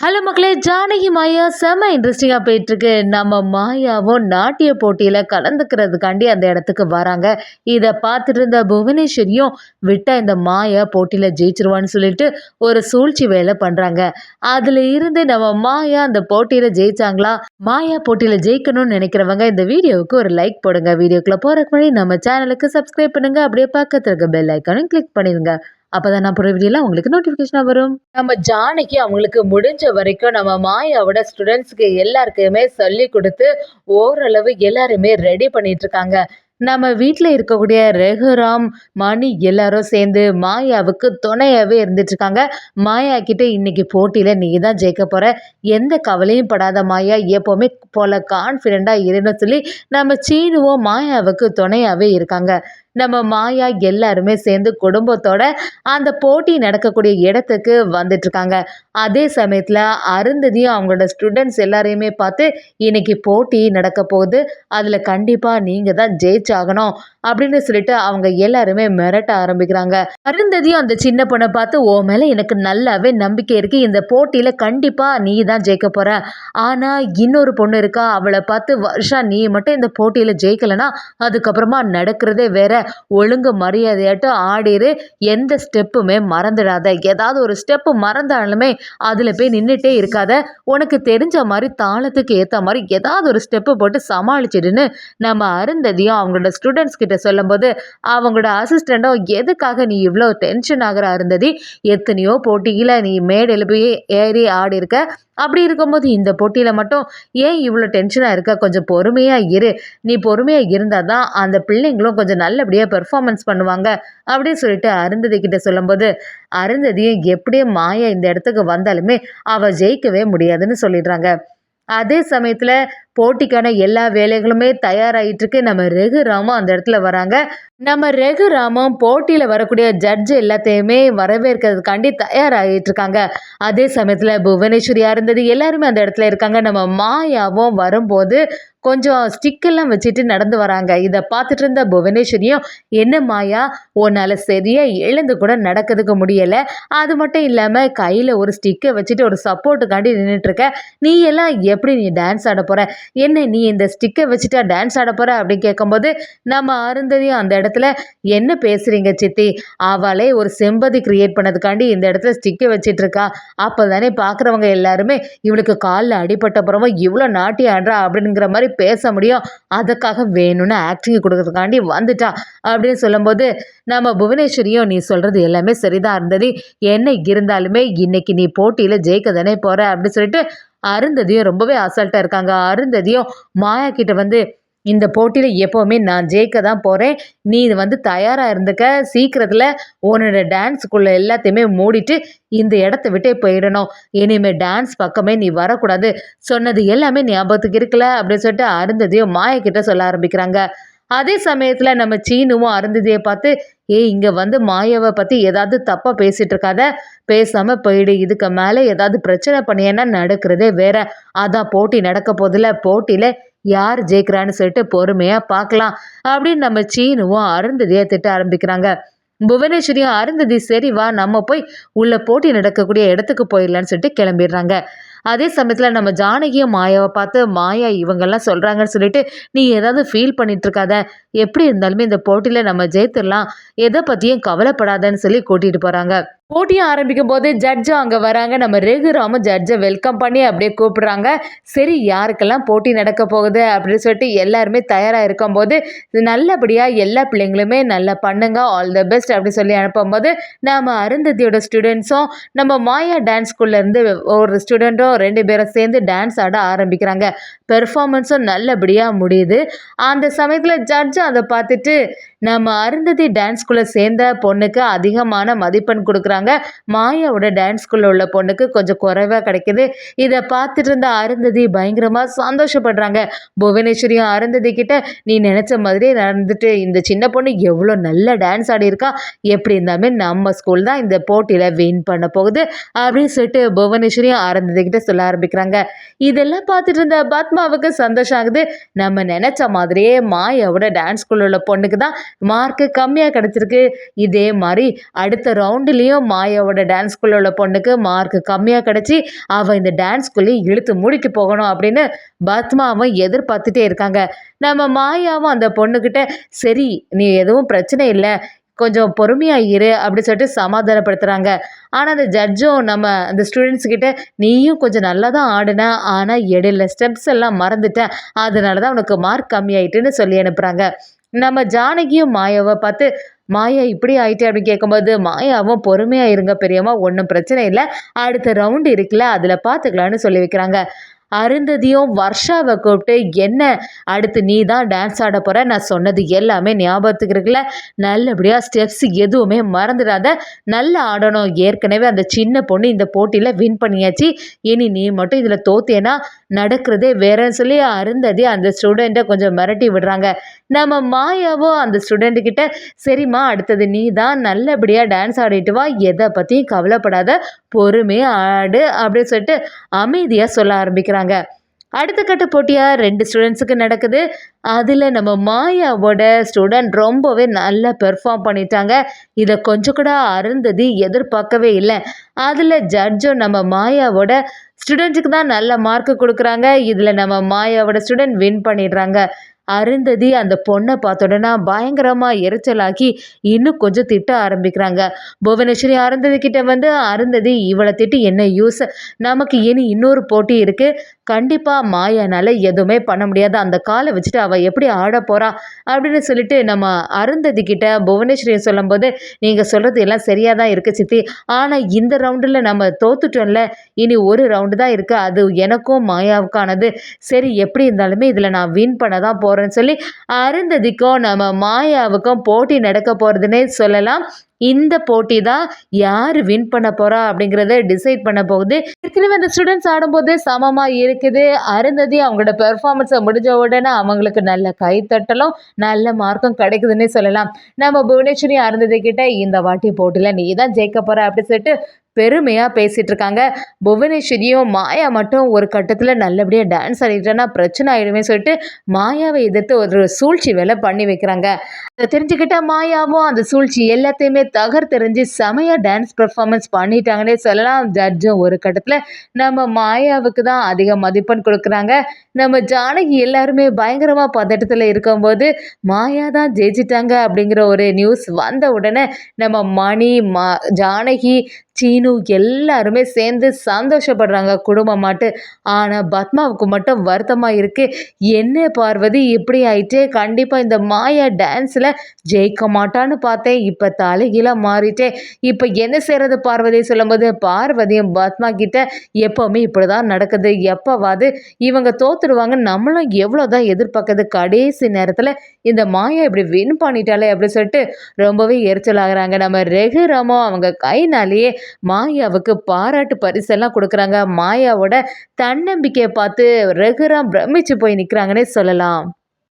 Hello மக்களே ஜானகி மாயா செம்ம இன்ட்ரெஸ்டிங்காக போயிட்டுருக்கு. நம்ம மாயாவும் நாட்டிய போட்டியில் கலந்துக்கிறதுக்காண்டி அந்த இடத்துக்கு வராங்க. இதை பார்த்துட்டு இருந்த புவனேஸ்வரியும் விட்டால் இந்த மாயா போட்டியில் ஜெயிச்சிருவான்னு சொல்லிட்டு ஒரு சூழ்ச்சி வேலை பண்ணுறாங்க அதில் இருந்து நம்ம மாயா அந்த போட்டியில் ஜெயிச்சாங்களா? மாயா போட்டியில் ஜெயிக்கணும்னு நினைக்கிறவங்க இந்த வீடியோவுக்கு ஒரு லைக் போடுங்க. வீடியோக்குள்ளே போகிறக்கு முன்னாடி நம்ம சேனலுக்கு சப்ஸ்கிரைப் பண்ணுங்கள் அப்படியே பக்கத்தில் இருக்க பெல் ஐக்கானும் கிளிக் பண்ணிடுங்க. அப்பதான் நான் போகிற வீடியோலாம் உங்களுக்கு நோட்டிஃபிகேஷனாக வரும். நம்ம ஜானகி அவங்களுக்கு முடிஞ்ச வரைக்கும் நம்ம மாயாவோட ஸ்டூடெண்ட்ஸ்க்கு எல்லாருக்குமே சொல்லி கொடுத்து ஓரளவு எல்லாருமே ரெடி பண்ணிட்டு இருக்காங்க. நம்ம வீட்டில் இருக்கக்கூடிய ரகுராம் மணி எல்லாரும் சேர்ந்து மாயாவுக்கு துணையாகவே இருந்துட்டுருக்காங்க மாயா கிட்டே இன்னைக்கு போட்டியில் நீ தான் ஜெயிக்க போகிற எந்த கவலையும் படாத மாயா எப்போவுமே போல கான்ஃபிடெண்ட்டாக இருன்னு சொல்லி நம்ம சீனுவும் மாயாவுக்கு துணையாகவே இருக்காங்க. நம்ம மாயா எல்லாருமே சேர்ந்து குடும்பத்தோட அந்த போட்டி நடக்கக்கூடிய இடத்துக்கு வந்துட்டுருக்காங்க அதே சமயத்தில் அருந்ததியும் அவங்களோட ஸ்டூடெண்ட்ஸ் எல்லாரையுமே பார்த்து இன்னைக்கு போட்டி நடக்க போகுது. அதில் கண்டிப்பாக நீங்கள் தான் ஜெயிச்சாகணும். அப்படின்னு சொல்லிட்டு அவங்க எல்லாருமே மிரட்ட ஆரம்பிக்கிறாங்க. அருந்ததியும் அந்த சின்ன பொண்ணை பார்த்து ஓ மேலே எனக்கு நல்லாவே நம்பிக்கை இருக்குது இந்த போட்டியில் கண்டிப்பாக நீ தான் ஜெயிக்க போகிற ஆனால் இன்னொரு பொண்ணு இருக்கா. அவளை பார்த்து வருஷா நீ மட்டும் இந்த போட்டியில் ஜெயிக்கலைன்னா அதுக்கப்புறமா நடக்கிறதே வேற. ஒழுங்கு மரியாதையாட்டும் ஆடிரு. எந்த ஸ்டெப்புமே மறந்துடாத. ஏதாவது ஒரு ஸ்டெப்பு மறந்தாலுமே அதில் போய் நின்றுட்டே இருக்காத. உனக்கு தெரிஞ்ச மாதிரி தாளத்துக்கு ஏற்ற மாதிரி ஏதாவது ஒரு ஸ்டெப்பு போட்டு சமாளிச்சிடுன்னு நம்ம அருந்ததியும் அவங்களோட ஸ்டூடெண்ட்ஸ் கிட்ட சொல்லும்போது அவங்களோட அசிஸ்டண்ட்டும் எதுக்காக நீ இவ்வளோ டென்ஷன் ஆகிற அருந்ததி? எத்தனையோ போட்டியில் நீ மேடையில் போய் ஏறி ஆடி இருக்க அப்படி இருக்கும்போது இந்த போட்டியில் மட்டும் ஏன் இவ்வளோ டென்ஷனாக இருக்க? கொஞ்சம் பொறுமையாக இரு. நீ பொறுமையாக இருந்தால் தான் அந்த பிள்ளைங்களும் கொஞ்சம் நல்ல நல்லபடியாக பெர்ஃபார்மன்ஸ் பண்ணுவாங்க அப்படின்னு சொல்லிட்டு அருந்ததி கிட்ட சொல்லும்போது அருந்ததியும் எப்படியே மாயா இந்த இடத்துக்கு வந்தாலுமே அவள் ஜெயிக்கவே முடியாதுன்னு சொல்லிடுறாங்க. அதே சமயத்தில் போட்டிக்கான எல்லா வேலைகளுமே தயாராகிட்டு இருக்கு நம்ம ரகுராமும் அந்த இடத்துல வராங்க. நம்ம ரகுராமும் போட்டியில் வரக்கூடிய ஜட்ஜ் எல்லாத்தையுமே வரவேற்கிறதுக்காண்டி தயாராகிட்டு இருக்காங்க அதே சமயத்தில் புவனேஸ்வரியாக இருந்தது எல்லாருமே அந்த இடத்துல இருக்காங்க. நம்ம மாயாவும் வரும்போது கொஞ்சம் ஸ்டிக்கெல்லாம் வச்சுட்டு நடந்து வராங்க. இதை பார்த்துட்டு இருந்த புவனேஸ்வரியும் என்ன மாயா உன்னால் சரியாக எழுந்து கூட நடக்கிறதுக்கு முடியலை. அது மட்டும் இல்லாமல் கையில் ஒரு ஸ்டிக்கை வச்சுட்டு ஒரு சப்போர்ட்டுக்காண்டி நின்றுட்டுருக்க நீ எல்லாம் எப்படி நீ டான்ஸ் ஆட போகிற என்ன நீ இந்த ஸ்டிக்கை வச்சுட்டா டான்ஸ் ஆட போகிற அப்படின்னு கேட்கும்போது நம்ம அருந்ததியும் அந்த இடத்துல என்ன பேசுகிறீங்க சித்தி? அவளே ஒரு செம்பதி கிரியேட் பண்ணதுக்காண்டி இந்த இடத்துல ஸ்டிக்கை வச்சிட்டு இருக்கா. அப்போ தானே பார்க்குறவங்க எல்லாருமே இவளுக்கு காலில் அடிபட்ட புறமும் இவ்வளோ நாட்டி ஆடுறா அப்படிங்கிற மாதிரி பேச முடியும். அதுக்காக வேணும்னு ஆக்டிங் கொடுக்கறதுக்காண்டி வந்துட்டா. அப்படின்னு சொல்லும்போது நம்ம புவனேஸ்வரியும் நீ சொல்கிறது எல்லாமே சரிதான் இருந்தது என்ன இருந்தாலுமே இன்னைக்கு நீ போட்டியில் ஜெயிக்க தானே போகிற அப்படின்னு சொல்லிட்டு அருந்ததியும் ரொம்பவே அசால்ட்டாக இருக்காங்க. அருந்ததியும் மாயா கிட்ட வந்து இந்த போட்டியில் எப்போவுமே நான் ஜெயிக்க தான் போகிறேன் நீ இது வந்து தயாராக இருந்துக்க. சீக்கிரத்தில் உன்னோட டான்ஸுக்குள்ளே எல்லாத்தையுமே மூடிட்டு இந்த இடத்த விட்டே போயிடணும். இனிமேல் டான்ஸ் பக்கமே நீ வரக்கூடாது. சொன்னது எல்லாமே ஞாபகத்துக்கு இருக்கல அப்படின்னு சொல்லிட்டு அருந்ததையும் மாயக்கிட்ட சொல்ல ஆரம்பிக்கிறாங்க. அதே சமயத்தில் நம்ம சீனுவும் அருந்ததியை பார்த்து ஏ இங்கே வந்து மாயாவை பற்றி ஏதாவது தப்பாக பேசிகிட்டு இருக்காத. பேசாமல் போயிடு. இதுக்கு மேலே ஏதாவது பிரச்சனை பண்ணியன்னா நடக்கிறதே வேற. அதான் போட்டி நடக்க போதில் போட்டியில் யார் ஜெயிக்கிறான்னு சொல்லிட்டு பொறுமையாக பார்க்கலாம். அப்படின்னு நம்ம சீனுவும் அருந்ததியை திட்ட ஆரம்பிக்கிறாங்க. புவனேஸ்வரியும் அருந்ததி சரி வா. நம்ம போய் உள்ள போட்டி நடக்கக்கூடிய இடத்துக்கு போயிடலான்னு சொல்லிட்டு கிளம்பிடுறாங்க. அதே சமயத்தில் நம்ம ஜானகியும் மாயாவை பார்த்து மாயா இவங்கெல்லாம் சொல்கிறாங்கன்னு சொல்லிட்டு நீ ஏதாவது ஃபீல் பண்ணிட்டு இருக்காத எப்படி இருந்தாலுமே இந்த போட்டியில் நம்ம ஜெயித்துடலாம் எதை பற்றியும் கவலைப்படாதன்னு சொல்லி கூட்டிகிட்டு போகிறாங்க போட்டியை ஆரம்பிக்கும் போது ஜட்ஜும் அங்கே வராங்க. நம்ம ரெகுராம ஜட்ஜை வெல்கம் பண்ணி அப்படியே கூப்பிடுறாங்க. சரி யாருக்கெல்லாம் போட்டி நடக்க போகுது அப்படின்னு சொல்லிட்டு எல்லாருமே தயாராக இருக்கும்போது நல்லபடியாக எல்லா பிள்ளைங்களுமே நல்லா பண்ணுங்க ஆல் த பெஸ்ட் அப்படின்னு சொல்லி அனுப்பும்போது நம்ம அருந்ததியோட ஸ்டூடெண்ட்ஸும் நம்ம மாயா டான்ஸ் ஸ்கூல்லேருந்து ஒரு ஸ்டூடெண்ட்டும் ரெண்டு பேரும் சேர்ந்து டான்ஸ் ஆட ஆரம்பிக்கிறாங்க. பெர்ஃபார்மன்ஸும் நல்லபடியாக முடியுது. அந்த சமயத்தில் ஜட்ஜும் அதை பார்த்துட்டு நம்ம அருந்ததி டான்ஸ் ஸ்கூலில் சேர்ந்த பொண்ணுக்கு அதிகமான மதிப்பெண் கொடுக்குறாங்க. மாயாவோட டான்ஸ் ஸ்கூலில் உள்ள பொண்ணுக்கு கொஞ்சம் குறைவாக கிடைக்கிது. இதை பார்த்துட்டு இருந்த அருந்ததி பயங்கரமாக சந்தோஷப்படுறாங்க. புவனேஸ்வரியும் அருந்ததி கிட்ட நீ நினச்ச மாதிரியே நடந்துட்டு இந்த சின்ன பொண்ணு எவ்வளோ நல்ல டான்ஸ் ஆடியிருக்கா எப்படி இருந்தாலுமே நம்ம ஸ்கூல் தான் இந்த போட்டியில் வின் பண்ண போகுது. அப்படின்னு சொல்லிட்டு புவனேஸ்வரியும் அருந்ததி கிட்ட சொல்ல ஆரம்பிக்கிறாங்க. இதெல்லாம் பார்த்துட்டு இருந்த பத்மாவுக்கு சந்தோஷம் ஆகுது. நம்ம நினச்ச மாதிரியே மாயாவோட டான்ஸ் ஸ்கூலில் உள்ள பொண்ணுக்கு தான் மார்க்கு கம்மியாக கிடச்சிருக்கு. இதே மாதிரி அடுத்த ரவுண்டுலேயும் மாயாவோட டான்ஸ் உள்ள பொண்ணுக்கு மார்க் கம்மியாக கிடச்சி அவள் இந்த டான்ஸ் இழுத்து முடிக்க போகணும் அப்படின்னு பத்மாவும் எதிர்பார்த்துட்டே இருக்காங்க. நம்ம மாயாவும் அந்த பொண்ணுக்கிட்ட சரி நீ எதுவும் பிரச்சனை இல்லை. கொஞ்சம் பொறுமையாக இரு அப்படி சொல்லிட்டு சமாதானப்படுத்துகிறாங்க ஆனால் அந்த ஜட்ஜும் நம்ம அந்த ஸ்டூடெண்ட்ஸ்கிட்ட நீயும் கொஞ்சம் நல்லா தான் ஆடின. ஆனால் இடையில ஸ்டெப்ஸ் எல்லாம் மறந்துட்டேன் அதனால தான் உனக்கு மார்க் கம்மியாயிட்டுன்னு சொல்லி அனுப்புகிறாங்க நம்ம ஜானகியும் மாயாவை பார்த்து மாயா இப்படி ஆயிட்டே? அப்படின்னு கேட்கும்போது மாயாவும் பொறுமையாக இருங்க பெரியம்மா ஒன்றும் பிரச்சனை இல்லை. அடுத்த ரவுண்டு இருக்குல்ல அதில் பார்த்துக்கலான்னு சொல்லி வைக்கிறாங்க. அருந்ததியும் வர்ஷாவை கூப்பிட்டு என்ன? அடுத்து நீ தான் டான்ஸ் ஆட போகிற நான் சொன்னது எல்லாமே ஞாபகத்துக்கு இருக்குல்ல. நல்லபடியாக ஸ்டெப்ஸ் எதுவுமே மறந்துடாத நல்லா ஆடணும். ஏற்கனவே அந்த சின்ன பொண்ணு இந்த போட்டியில் வின் பண்ணியாச்சு. இனி நீ மட்டும் இதில் தோத்தேன்னா நடக்கிறதே வேறன்னு சொல்லி அருந்ததி அந்த ஸ்டூடெண்ட்டை கொஞ்சம் மிரட்டி விடுறாங்க. நம்ம மாயாவோ அந்த ஸ்டூடெண்ட்டுக்கிட்ட சரிம்மா அடுத்தது நீ தான் நல்லபடியாக டான்ஸ் ஆடிட்டு வா. எதை பற்றியும் கவலைப்படாத. பொறுமையாக ஆடு. அப்படின்னு சொல்லிட்டு அமைதியாக சொல்ல ஆரம்பிக்கிறாங்க. அடுத்த கட்ட போட்டியாக ரெண்டு ஸ்டூடெண்ட்ஸுக்கு நடக்குது. அதில் நம்ம மாயாவோட ஸ்டூடெண்ட் ரொம்பவே நல்லா பெர்ஃபார்ம் பண்ணிட்டாங்க. இதை கொஞ்சம் கூட அருந்ததி எதிர்பார்க்கவே இல்லை. அதில் ஜட்ஜும் நம்ம மாயாவோட ஸ்டூடெண்ட்ஸுக்கு தான் நல்ல மார்க்கு கொடுக்குறாங்க. இதில் நம்ம மாயாவோட ஸ்டூடெண்ட் வின் பண்ணிடுறாங்க. அருந்ததி அந்த பொண்ணை பார்த்த உடனே பயங்கரமாக எரிச்சலாக்கி இன்னும் கொஞ்சம் திட்ட ஆரம்பிக்கிறாங்க. புவனேஸ்வரி அருந்ததி கிட்ட வந்து அருந்ததி இவளை திட்டு என்ன யூஸ் நமக்கு இனி இன்னொரு போட்டி இருக்குது கண்டிப்பாக மாயானால் எதுவுமே பண்ண முடியாது. அந்த காலை வச்சுட்டு அவள் எப்படி ஆட போகிறா அப்படின்னு சொல்லிட்டு நம்ம அருந்ததி கிட்ட புவனேஸ்வரியை சொல்லும்போது நீங்கள் சொல்கிறது எல்லாம் சரியாக தான் இருக்குது சித்தி. ஆனால் இந்த ரவுண்டில் நம்ம தோத்துட்டோம்ல. இனி ஒரு ரவுண்டு தான் இருக்குது அது எனக்கும் மாயாவுக்கானது. சரி எப்படி இருந்தாலுமே இதில் நான் வின் பண்ண தான் போகிறேன் போகிறேன்னு சொல்லி அருந்ததிக்கும் நம்ம மாயாவுக்கும் போட்டி நடக்க போகிறதுனே சொல்லலாம். இந்த போட்டி தான் யார் வின் பண்ண போகிறா அப்படிங்கிறத டிசைட் பண்ண போகுது. ஏற்கனவே அந்த ஸ்டூடெண்ட்ஸ் ஆடும்போது சமமாக இருக்குது. அருந்ததி அவங்களோட பெர்ஃபார்மன்ஸை முடிஞ்ச உடனே அவங்களுக்கு நல்ல கைத்தட்டலும் நல்ல மார்க்கும் கிடைக்குதுன்னே சொல்லலாம். நம்ம புவனேஸ்வரி அருந்ததி கிட்ட இந்த வாட்டி போட்டியில் நீ தான் ஜெயிக்க போகிற அப்படின்னு சொல்லிட்டு பெருமையாக பேசிகிட்டு இருக்காங்க. புவனேஸ்வரியும் மாயா மட்டும் ஒரு கட்டத்தில் நல்லபடியாக டான்ஸ் ஆடிட்டோன்னா பிரச்சனை ஆகிடுமே சொல்லிட்டு மாயாவை எதிர்த்து ஒரு சூழ்ச்சி வேலை பண்ணி வைக்கிறாங்க. அதை தெரிஞ்சுக்கிட்ட மாயாவும் அந்த சூழ்ச்சி எல்லாத்தையுமே தகர்த்தெறிஞ்சு செமையாக டான்ஸ் பெர்ஃபார்மன்ஸ் பண்ணிட்டாங்கன்னே சொல்லலாம். ஜட்ஜும் ஒரு கட்டத்தில் நம்ம மாயாவுக்கு தான் அதிக மதிப்பெண் கொடுக்குறாங்க. நம்ம ஜானகி எல்லாருமே பயங்கரமாக பதட்டத்தில் இருக்கும்போது மாயா தான் ஜெயிச்சிட்டாங்க அப்படிங்கிற ஒரு நியூஸ் வந்த உடனே நம்ம மணி மா ஜானகி சீனு எல்லாருமே சேர்ந்து சந்தோஷப்படுறாங்க குடும்பமாட்டு ஆனால் பத்மாவுக்கு மட்டும் வருத்தமாக இருக்குது என்ன பார்வதி இப்படி ஆயிட்டே. கண்டிப்பாக இந்த மாயா டான்ஸில் ஜெயிக்க மாட்டான்னு பார்த்தேன். இப்போ தலைகீழாக மாறிட்டேன் இப்போ என்ன செய்கிறது பார்வதி? சொல்லும்போது பார்வதியும் பத்மா கிட்ட எப்போவுமே இப்படி தான் நடக்குது. எப்போவாது இவங்க தோத்துடுவாங்க. நம்மளும் எவ்வளோ தான் எதிர்பார்க்குறது கடைசி நேரத்தில் இந்த மாயா இப்படி வின் பண்ணிட்டாலே அப்படின்னு சொல்லிட்டு ரொம்பவே எரிச்சல் ஆகிறாங்க நம்ம ரெகுரமோ அவங்க கைனாலேயே மாயாவுக்கு பாராட்டு பரிசெல்லாம் கொடுக்குறாங்க. மாயாவோட தன்னம்பிக்கையை பார்த்து ரெகுராம் பிரமிச்சு போய் நிற்கிறாங்கன்னே சொல்லலாம்.